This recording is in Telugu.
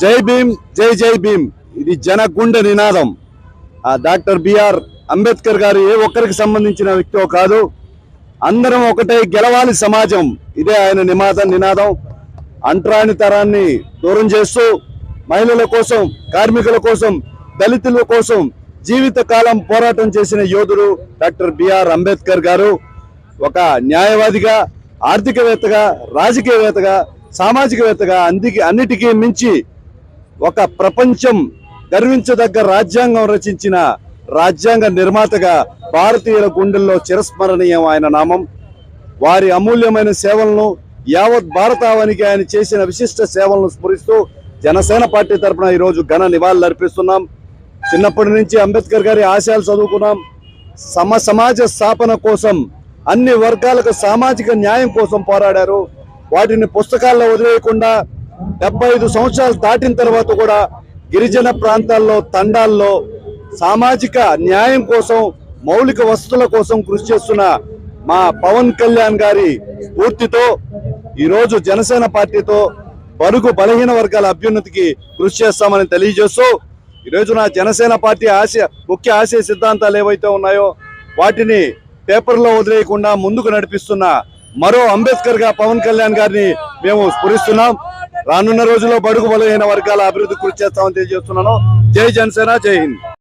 జై భీమ్ జై జై భీమ్. ఇది జన గుండె నినాదం. ఆ డాక్టర్ బిఆర్ అంబేద్కర్ గారు ఏ ఒక్కరికి సంబంధించిన వ్యక్తో కాదు అందరం ఒకటే గెలవాలి సమాజం. ఇదే ఆయన నినాదం నినాదం. అంటరాని తరాన్ని దూరం చేస్తూ మహిళల కోసం కార్మికుల కోసం దళితుల కోసం జీవితకాలం పోరాటం చేసిన యోధుడు డాక్టర్ బిఆర్ అంబేద్కర్ గారు. ఒక న్యాయవాదిగా ఆర్థికవేత్తగా రాజకీయవేత్తగా సామాజికవేత్తగా అందుకే అన్నిటికీ మించి ఒక ప్రపంచం గర్వించదగ్గ రాజ్యాంగం రచించిన రాజ్యాంగ నిర్మాతగా భారతీయుల గుండెల్లో చిరస్మరణీయం ఆయన నామం. వారి అమూల్యమైన సేవలను యావత్ భారతావనికి ఆయన చేసిన విశిష్ట సేవలను స్మరిస్తూ జనసేన పార్టీ తరఫున ఈరోజు ఘన నివాళులు అర్పిస్తున్నాం. చిన్నప్పటి నుంచి అంబేద్కర్ గారి ఆశయాలు చదువుకున్నాం. సమ సమాజ స్థాపన కోసం అన్ని వర్గాలకు సామాజిక న్యాయం కోసం పోరాడారు. వాటిని పుస్తకాల్లో వదిలేయకుండా డెబ్బై ఐదు సంవత్సరాలు దాటిన తర్వాత కూడా గిరిజన ప్రాంతాల్లో తండాల్లో సామాజిక న్యాయం కోసం మౌలిక వసతుల కోసం కృషి చేస్తున్న మా పవన్ కళ్యాణ్ గారి స్ఫూర్తితో ఈరోజు జనసేన పార్టీతో బరుగు బలహీన వర్గాల అభ్యున్నతికి కృషి చేస్తామని తెలియజేస్తూ ఈరోజు నా జనసేన పార్టీ ఆశయ ముఖ్య ఆశయ సిద్ధాంతాలు ఏవైతే ఉన్నాయో వాటిని పేపర్లో వదిలేయకుండా ముందుకు నడిపిస్తున్న మరో అంబేద్కర్గా పవన్ కళ్యాణ్ గారిని మేము స్ఫురిస్తున్నాం. రానున్న రోజుల్లో బడుగు బలహీన వర్గాల అభివృద్ధి కృషి చేస్తామని తెలియజేస్తున్నాను. జై జనసేన జై హింద్.